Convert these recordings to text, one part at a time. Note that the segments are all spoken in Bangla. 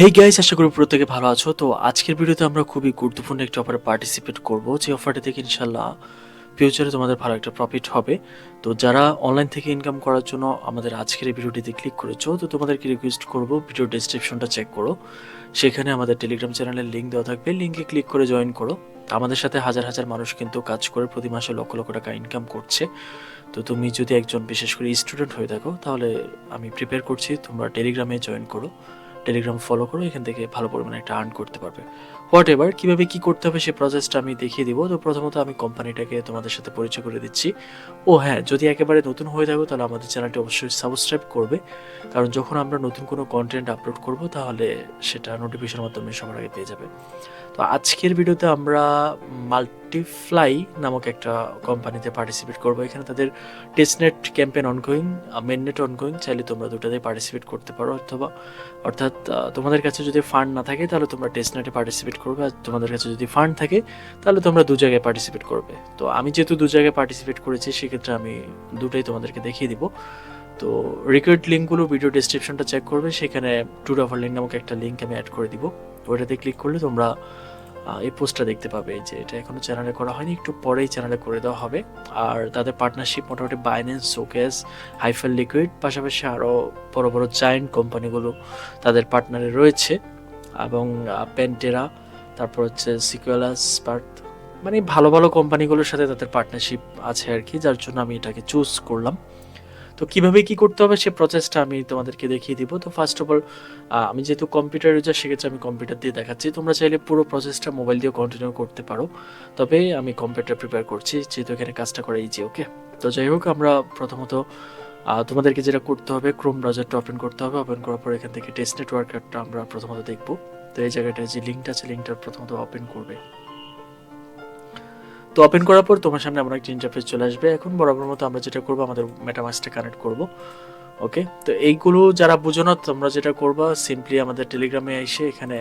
হেই গাইস আশা করি প্রত্যেকে ভালো আছো। তো আজকের ভিডিওতে আমরা খুবই গুরুত্বপূর্ণ একটা অফারে পার্টিসিপেট করব। যে অফারটা থেকে ইনশাল্লাহ ফিউচারে তোমাদের ভালো একটা প্রফিট হবে। তো যারা অনলাইন থেকে ইনকাম করার জন্য আমাদের আজকের এই ভিডিওটিতে ক্লিক করেছ, তো তোমাদেরকে রিকোয়েস্ট করব ভিডিও ডেসক্রিপশনটা চেক করো। সেখানে আমাদের টেলিগ্রাম চ্যানেলের লিঙ্ক দেওয়া থাকবে। লিঙ্কে ক্লিক করে জয়েন করো। আমাদের সাথে হাজার হাজার মানুষ কিন্তু কাজ করে প্রতি মাসে লক্ষ লক্ষ টাকা ইনকাম করছে। তো তুমি যদি একজন বিশেষ করে স্টুডেন্ট হয়ে থাকো, তাহলে আমি প্রিপেয়ার করছি, তোমরা টেলিগ্রামে জয়েন করো। টেলিগ্রাম ফলো করো, এখান থেকে ভালো পরিমাণে একটা আর্ন করতে পারবে। হোয়াট এভার কীভাবে কী করতে হবে সে প্রসেসটা আমি দেখিয়ে দিব। তো প্রথমত আমি কোম্পানিটাকে তোমাদের সাথে পরিচয় করে দিচ্ছি। ও হ্যাঁ যদি একেবারে নতুন হয়ে থাকো, তাহলে আমাদের চ্যানেলটি অবশ্যই সাবস্ক্রাইব করবে। কারণ যখন আমরা নতুন কোনো কন্টেন্ট আপলোড করব, তাহলে সেটা নোটিফিকেশনের মাধ্যমে সবার আগে পেয়ে যাবে। তো আজকের ভিডিওতে আমরা মাল্টিফ্লাই নামক একটা কোম্পানিতে পার্টিসিপেট করব। এখানে তাদের testnet campaign ongoing mainnet ongoing চাইলে তোমরা দুটাতেই পার্টিসিপেট করতে পারো অথবা, অর্থাৎ তোমাদের কাছে যদি ফান্ড না থাকে, তাহলে তোমরা টেস্টনেটে পার্টিসিপেট করবে। আর তোমাদের কাছে যদি ফান্ড থাকে, তাহলে তোমরা দু জায়গায় পার্টিসিপেট করবে। তো আমি যেহেতু দু জায়গায় পার্টিসিপেট করেছি, সেক্ষেত্রে আমি দুটাই তোমাদেরকে দেখিয়ে দিব। তো রিকোয়ার্ড লিঙ্কগুলো ভিডিও ডেসক্রিপশনটা চেক করবে, সেখানে টুর অফার লিঙ্ক নামক একটা লিঙ্ক আমি অ্যাড করে দিব। ওইটাতে ক্লিক করলে তোমরা এই পোস্টটা দেখতে পাবে যে এটা এখনও চ্যানেলে করা হয়নি, একটু পরেই চ্যানেলে করে দেওয়া হবে। আর তাদের পার্টনারশিপ মোটামুটি বাইন্যান্স শোকেস হাইফেল লিকুইড পাশাপাশি আরও বড় বড় জায়েন্ট কোম্পানিগুলো তাদের পার্টনারে রয়েছে। এবং পেন্টেরা তারপর হচ্ছে সিকুয়েলাস পার্ট মানে ভালো ভালো কোম্পানিগুলোর সাথে তাদের পার্টনারশিপ আছে আর কি, যার জন্য আমি এটাকে চুজ করলাম। তো কীভাবে কি করতে হবে সে প্রসেসটা আমি তোমাদেরকে দেখিয়ে দিব। তো ফার্স্ট অফ অল আমি যেহেতু কম্পিউটার ইউজার সেক্ষেত্রে আমি কম্পিউটার দিয়ে দেখাচ্ছি। তোমরা চাইলে পুরো প্রসেসটা মোবাইল দিয়ে কন্টিনিউ করতে পারো। তবে আমি কম্পিউটার প্রিপেয়ার করছি, যেহেতু এখানে কাজটা করা ইজি ওকে তো যাই হোক, আমরা প্রথমত তোমাদেরকে যেটা করতে হবে ক্রোম ব্রাউজারটা ওপেন করতে হবে। ওপেন করার পর এখান থেকে টেস্ট নেটওয়ার্কটা আমরা প্রথমত দেখব। তো এই জায়গাটায় যে লিঙ্কটা আছে লিঙ্কটা প্রথমত ওপেন করবে। তো ওপেন করার পর তোমার সামনে এমন একটা ইন্টারফেস চলে আসবে। এখন বরাবর মতো আমরা যেটা করব, আমাদের মেটামাসটা কানেক্ট করব। ওকে তো এইগুলো যারা বুঝো না, তোমরা যেটা করবা সিম্পলি আমাদের টেলিগ্রামে এসে এখানে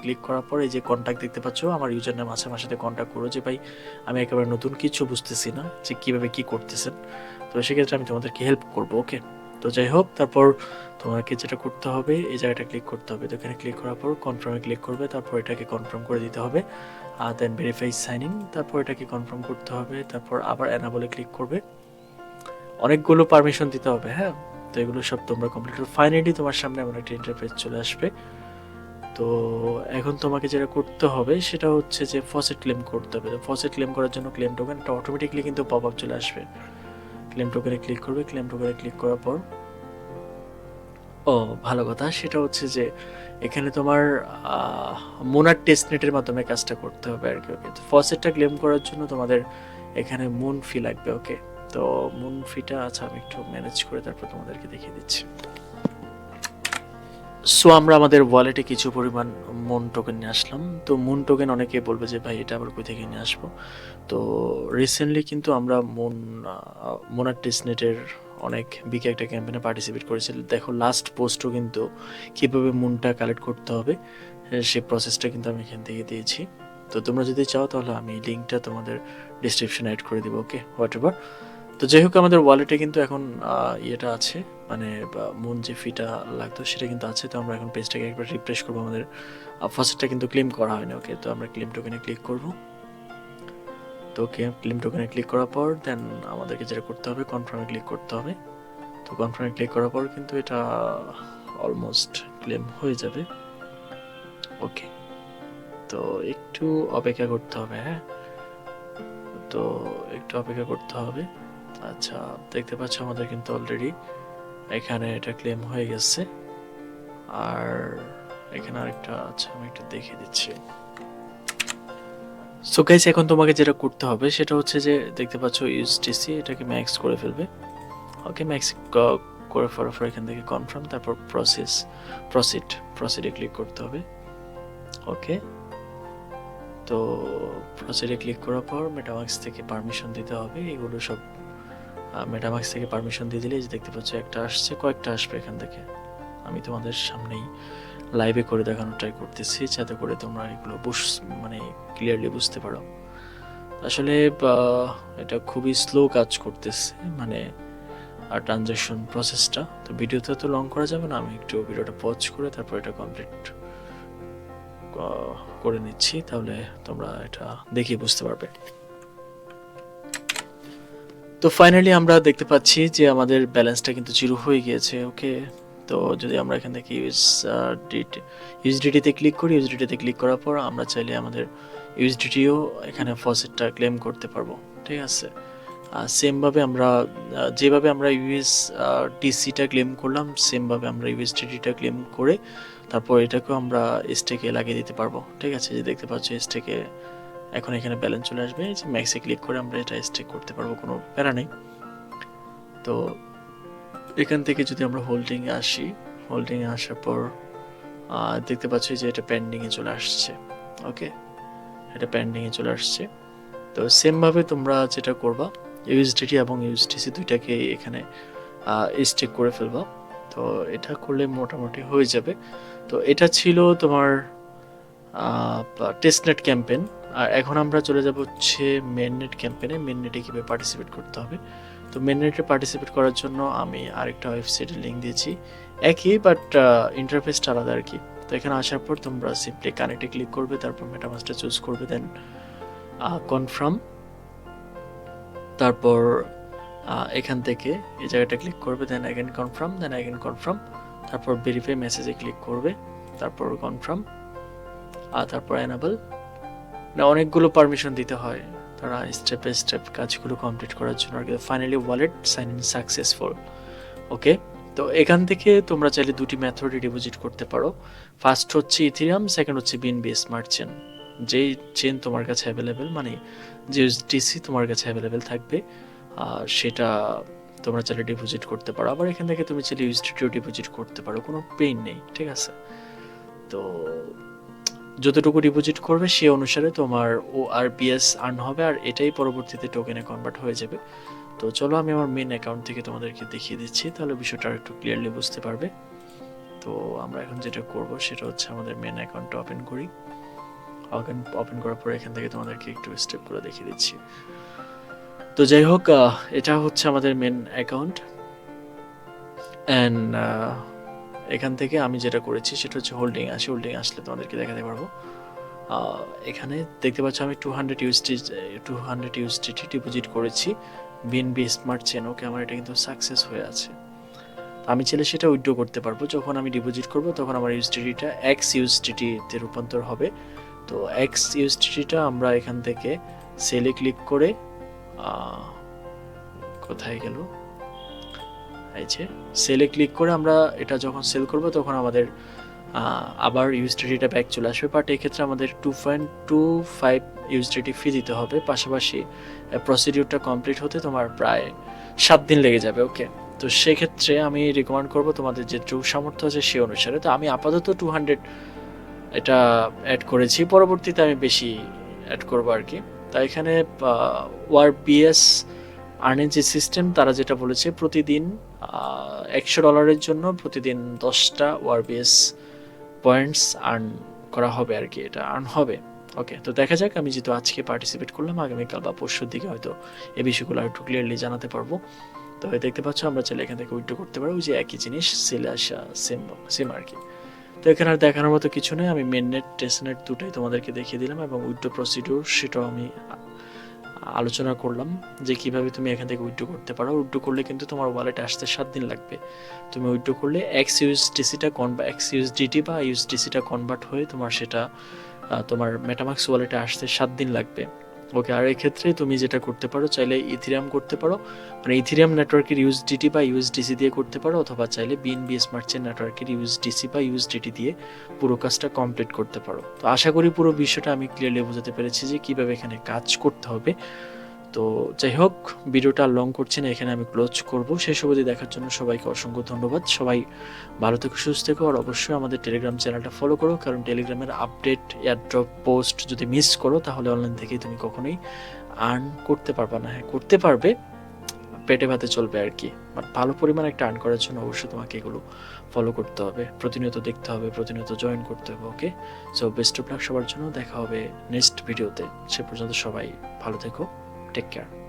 ক্লিক করার পর এই যে কন্ট্যাক্ট দেখতে পাচ্ছ, আমার ইউজার নাম আছে, আমার সাথে কন্ট্যাক্ট করো যে, ভাই, আমি একেবারে নতুন কিছু বুঝতেছি না যে কীভাবে কী করতেছেন। তো সেক্ষেত্রে আমি তোমাদেরকে হেল্প করব ওকে তো যাই হোক, তারপর তোমাকে যেটা করতে হবে, এই জায়গাটা ক্লিক করতে হবে। তো এখানে ক্লিক করার পর কনফার্মে ক্লিক করবে, তারপর এটাকে কনফার্ম করে দিতে হবে। আর দেন ভেরিফাই সাইনিং তারপর এটাকে কনফার্ম করতে হবে, তারপর আবার অ্যানাবলে ক্লিক করবে। অনেকগুলো পারমিশন দিতে হবে হ্যাঁ? তো এগুলো সব তোমরা কমপ্লিট ফাইনালি তোমার সামনে এমন একটা ইন্টারফেস চলে আসবে। তো এখন তোমাকে যেটা করতে হবে, সেটা হচ্ছে যে ফসেট ক্লেম করতে হবে। ফসেট ক্লেম করার জন্য ক্লেম টোকেন অটোমেটিকলি কিন্তু পপ আপ চলে আসবে। ক্লেম টোকেনে ক্লিক করবে। ক্লেম টোকেনে ক্লিক করার পর ও, ভালো কথা। সেটা হচ্ছে যে, এখানে তোমার মোনার টেস্টনেটের মাধ্যমে কাজটা করতে হবে আর কি ওকে তো ফসেটটা ক্লেম করার জন্য তোমাদের এখানে মুন ফি লাগবে ওকে তো মুন ফিটা আচ্ছা আমি একটু ম্যানেজ করে তারপর তোমাদেরকে দেখিয়ে দিচ্ছি। সো আমরা আমাদের ওয়ালেটে কিছু পরিমাণ মুন টোকেন নিয়ে আসলাম। তো মুন টোকেন অনেকে বলবে যে, ভাই, এটা আবার কই থেকে নিয়ে আসব? তো রিসেন্টলি কিন্তু আমরা মুন মোনার টেস্টনেটের অনেক বিগ একটা ক্যাম্পেনে পার্টিসিপেট করেছি। দেখো লাস্ট পোস্টও কিন্তু কীভাবে মুনটা কালেক্ট করতে হবে সে প্রসেসটা কিন্তু আমি এখান থেকে দিয়েছি। তো তোমরা যদি চাও, তাহলে আমি লিঙ্কটা তোমাদের ডিসক্রিপশনে অ্যাড করে দিব ওকে হোয়াট এভার তো যাই হোক, আমাদের ওয়ালেটে কিন্তু এখন ইয়েটা আছে। মানে মন যে ফিটা লাগতো সেটা কিন্তু আছে। তো আমরা এখন পেজটাকে একবার রিফ্রেশ করব আমাদের। ফার্স্টটা কিন্তু ক্লেম করা হয়নি ওকে তো আমরা ক্লেম টোকেনে ক্লিক করব। তো ওকে ক্লেম টোকেনে ক্লিক করার পর দেন আমাদেরকে যেটা করতে হবে কনফার্মে ক্লিক করতে হবে। তো কনফার্মে ক্লিক করার পর কিন্তু এটা অলমোস্ট ক্লেম হয়ে যাবে। ওকে তো একটু অপেক্ষা করতে হবে হ্যাঁ? তো একটু অপেক্ষা করতে হবে। আচ্ছা দেখতে পাচ্ছ আমাদের কিন্তু অলরেডি এখানে এটা ক্লেম হয়ে গেছে। আর এখানে আরেকটা আচ্ছা আমি একটু দেখিয়ে দিচ্ছি। সো গাইস এখন তোমাকে যেটা করতে হবে, সেটা হচ্ছে যে দেখতে পাচ্ছ ইউএসটিসি এটাকে ম্যাক্স করে ফেলবে। ওকে ম্যাক্স করে ফেলার পর এখান থেকে কনফার্ম তারপর প্রসেস প্রসিড প্রসিডে ক্লিক করতে হবে। ওকে তো প্রসিডে ক্লিক করার পর মেটামাক্স থেকে পারমিশন দিতে হবে, এগুলো সব মেটামাক্স থেকে পারমিশন দিয়ে দিলে যে দেখতে পাচ্ছ, একটা আসছে, কয়েকটা আসবে এখান থেকে। আমি তোমাদের সামনেই লাইভে করে দেখানোর ট্রাই করতেছি, যাতে করে তোমরা এগুলো বুঝ মানে ক্লিয়ারলি বুঝতে পারো। আসলে এটা খুবই স্লো কাজ করতেছে মানে আর ট্রানজ্যাকশন প্রসেসটা তো ভিডিওতে তো লং করা যাবে না, আমি একটু ভিডিওটা পজ করে তারপর এটা কমপ্লিট করে নিচ্ছি, তাহলে তোমরা এটা দেখে বুঝতে পারবে। তো ফাইনালি আমরা দেখতে পাচ্ছি যে আমাদের ব্যালেন্সটা কিন্তু জিরো হয়ে গিয়েছে ওকে তো যদি আমরা এখান থেকে ইউজ ইউএসডিটিতে ক্লিক করি ইউএসডিটিতে ক্লিক করার পর আমরা চাইলে আমাদের ইউএসডিটিও এখানে ফসেটটা ক্লেম করতে পারব, ঠিক আছে? আর সেমভাবে আমরা, যেভাবে আমরা ইউএস ডিসিটা ক্লেম করলাম সেমভাবে আমরা ইউএসডিটিটা ক্লেম করে তারপর এটাকেও আমরা স্টেকে লাগিয়ে দিতে পারব, ঠিক আছে? যে দেখতে পাচ্ছ স্টেকে এখন এখানে ব্যালেন্স চলে আসবে। এই যে ম্যাক্সে ক্লিক করে আমরা এটা স্টেক করতে পারব, কোনো প্যারা নেই। তো এখান থেকে যদি আমরা হোল্ডিংয়ে আসি হোল্ডিংয়ে আসার পর দেখতে পাচ্ছি যে এটা পেন্ডিংয়ে চলে আসছে। ওকে এটা পেন্ডিংয়ে চলে আসছে। তো সেমভাবে তোমরা যেটা করবা ইউএসডিটি এবং ইউএসডিসি দুইটাকে এখানে স্টেক করে ফেলবা। তো এটা করলে মোটামুটি হয়ে যাবে। তো এটা ছিল তোমার টেস্টনেট ক্যাম্পেন আর এখন আমরা চলে যাব হচ্ছে মেননেট ক্যাম্পেনে মেননেটে কীভাবে পার্টিসিপেট করতে হবে? তো মেননেটে পার্টিসিপেট করার জন্য আমি আরেকটা ওয়েবসাইটের লিঙ্ক দিয়েছি। একই বাট ইন্টারফেসটা আলাদা আর কি। তো এখানে আসার পর তোমরা সিম্পলি কানেক্টে ক্লিক করবে, তারপর মেটামাসটা চুজ করবে দেন কনফার্ম তারপর এখান থেকে এই জায়গাটা ক্লিক করবে then again confirm then again confirm তারপর ভেরিফাই মেসেজে ক্লিক করবে, তারপর কনফার্ম আর তারপর এনাবল না, অনেকগুলো পারমিশন দিতে হয়। তারা স্টেপ বাই স্টেপ কাজগুলো কমপ্লিট করার জন্য আর finally wallet sign in successful okay তো এখান থেকে তোমরা চাইলে দুটি মেথডে ডিপোজিট করতে পারো। ফার্স্ট হচ্ছে ইথিরিয়াম সেকেন্ড হচ্ছে বিএনবি স্মার্ট চেন যেই চেন তোমার কাছে অ্যাভেলেবেল মানে যে ডিসি তোমার কাছে অ্যাভেলেবেল থাকবে আর সেটা তোমরা চাইলে ডিপোজিট করতে পারো। আবার এখান থেকে তুমি চাইলে ইউএসডিটিও ডিপোজিট করতে পারো, কোনো পেইন নেই, ঠিক আছে? তো যতটুকু ডিপোজিট করবে, সে অনুসারে তোমার ও আর বিএস আর্ন হবে আর এটাই পরবর্তীতে টোকেনে কনভার্ট হয়ে যাবে। তো চলো আমি আমার মেন অ্যাকাউন্ট থেকে তোমাদেরকে দেখিয়ে দিচ্ছি, তাহলে বিষয়টা আর একটু ক্লিয়ারলি বুঝতে পারবে। তো আমরা এখন যেটা করব, সেটা হচ্ছে আমাদের মেন অ্যাকাউন্টটা ওপেন করি। ওপেন ওপেন করার পরে এখান থেকে তোমাদেরকে একটু স্টেপ করে দেখিয়ে দিচ্ছি। তো যাই হোক এটা হচ্ছে আমাদের মেন অ্যাকাউন্ট অ্যান্ড এখান থেকে আমি যেটা করেছি সেটা হচ্ছে হোল্ডিং আসি হোল্ডিং আসলে তোমাদেরকে দেখাতে পারব। এখানে দেখতে পাচ্ছ আমি two hundred UST two hundred USDT deposit করেছি বিএনবি স্মার্ট চেন ওকে আমার এটা কিন্তু সাকসেস হয়ে আছে। আমি চাইলে সেটা উইথড্র করতে পারব। যখন আমি ডিপোজিট করব, তখন আমার ইউএসডিটিটা এক্স ইউএসডিটিতে রূপান্তর হবে। তো এক্স ইউএসডিটিটা আমরা এখান থেকে সেলে ক্লিক করে কোথায় গেল? যে সেলে ক্লিক করে আমরা এটা যখন সেল করব, তখন আমাদের আবার ইউএসডিটিটা ব্যাক চলে আসবে। বাট এক্ষেত্রে আমাদের two point two five USDT fee দিতে হবে। পাশাপাশি প্রসিডিউরটা কমপ্লিট হতে তোমার প্রায় সাত দিন লেগে যাবে ওকে তো সেক্ষেত্রে আমি রিকমেন্ড করব তোমাদের যে টু সামর্থ্য আছে সে অনুসারে। তো আমি আপাতত টু হান্ড্রেড এটা অ্যাড করেছি। পরবর্তীতে আমি বেশি অ্যাড করব আর কি। তা এখানে ওয়ার বিএস আর্নিং যে সিস্টেম তারা যেটা বলেছে, প্রতিদিন একশো ডলারের জন্য প্রতিদিন দশটা ওয়ার বিএস পয়েন্টস আর্ন করা হবে আর কি, এটা আর্ন হবে। ওকে তো দেখা যাক, আমি যেহেতু আজকে পার্টিসিপেট করলাম, আগামীকাল বা পরশুর দিকে হয়তো এই বিষয়গুলো একটু ক্লিয়ারলি জানাতে পারব। তো দেখতে পাচ্ছ, আমরা চাইলে এখান থেকে উইথড্র করতে পারব যে একই জিনিস সেলে আসা সেম সেম আর কি। তো এখানে আর দেখানোর মতো কিছু নেই, আমি মেন নেট টেস্ট নেট দুটোই তোমাদেরকে দেখিয়ে দিলাম এবং উইথড্র প্রসিডিউর সেটাও আমি আলোচনা করলাম যে কীভাবে তুমি এখান থেকে উইড্রো করতে পারো। উইড্রো করলে কিন্তু তোমার ওয়ালেট আসতে সাত দিন লাগবে। তুমি উইড্রো করলে এক্স ইউএসডিসিটা কনভার্ট এক্স ইউএসডিটি বা ইউএসডিসিটা কনভার্ট হয়ে তোমার সেটা তোমার মেটামাক্স ওয়ালেটে আসতে সাত দিন লাগবে। ওকে, আর এক্ষেত্রে তুমি যেটা করতে পারো, চাইলে ইথিরিয়াম করতে পারো। মানে ইথিরিয়াম নেটওয়ার্কের ইউএসডিটি বা ইউএসডিসি দিয়ে করতে পারো, অথবা চাইলে বিএনবি স্মার্ট চেন নেটওয়ার্কের ইউএসডিসি বা ইউএসডিটি দিয়ে পুরো কাজটা কমপ্লিট করতে পারো। তো আশা করি পুরো বিষয়টা আমি ক্লিয়ারলি বোঝাতে পেরেছি যে কীভাবে এখানে কাজ করতে হবে। তো যাই হোক, ভিডিওটা লং করছি না, এখানে আমি ক্লোজ করব। শেষ অবধি দেখার জন্য সবাইকে অসংখ্য ধন্যবাদ। সবাই ভালো থেকো, সুস্থ থেকো, আর অবশ্যই আমাদের টেলিগ্রাম চ্যানেলটা ফলো করো, কারণ টেলিগ্রামের আপডেট এয়ারড্রপ পোস্ট যদি মিস করো, তাহলে অনলাইন থেকেই তুমি কখনোই আর্ন করতে পারবে না। হ্যাঁ করতে পারবে, পেটে ভাতে চলবে আর কি। বাট ভালো পরিমাণ একটা আর্ন করার জন্য অবশ্যই তোমাকে এগুলো ফলো করতে হবে। প্রতিনিয়ত দেখতে হবে, প্রতিনিয়ত জয়েন করতে হবে okay so best of luck সবার জন্য। দেখা হবে নেক্সট ভিডিওতে সে পর্যন্ত সবাই ভালো থেকো। Take care